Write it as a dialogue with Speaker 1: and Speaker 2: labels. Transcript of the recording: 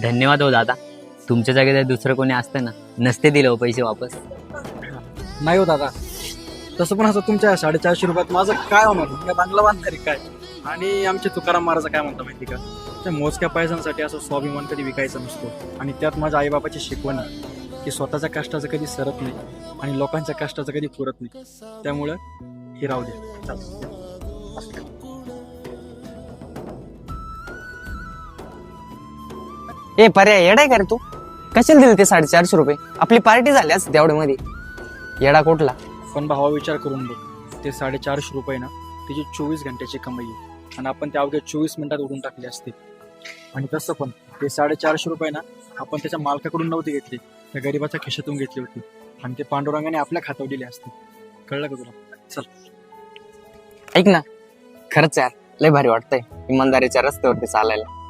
Speaker 1: धन्यवाद हो दादा. तुमच्या जागी जर दुसरं कोणी असतं ना नसते दिले हो पैसे वापस.
Speaker 2: नाही हो दादा. तसं पण असं तुमच्या साडेचारशे रुपयात माझं काय होणार? तुमच्या बांगला बांधणार आहे काय? आणि आमचे तुकाराम महाराज काय म्हणता माहिती का? त्या मोजक्या पैशांसाठी असं स्वाभिमान कधी विकायचा नसतो. आणि त्यात माझ्या आईबापाची शिकवण आहे की स्वतःच्या कष्टाचं कधी सरत नाही आणि लोकांच्या कष्टाचं कधी पुरत नाही. त्यामुळं हे राहू दे.
Speaker 3: ए पर्याय येडाय का रे तू? कशाला दिले ते साडेचारशे रुपये? आपली पार्टी झाली असते तेवढ्यामध्ये. येडा कुठला?
Speaker 2: पण भावा विचार करून बघ. ते साडेचारशे रुपये ना त्याची चोवीस घंट्याची कमाई आहे. आणि आपण ते अवघ्या चोवीस मिनिटात उडून टाकले असते. आणि तसं पण ते साडेचारशे रुपये ना आपण त्याच्या मालकाकडून नव्हते घेतले. त्या गरीबाच्या खिशातून घेतली होती. आणि ते पांडुरंगाने आपल्या खात्यावर दिले असते. कळलं का तुला? चल.
Speaker 3: ऐक ना. खरंच यार लय भारी वाटतंय. इमानदारीच्या रस्त्यावरती चालायला.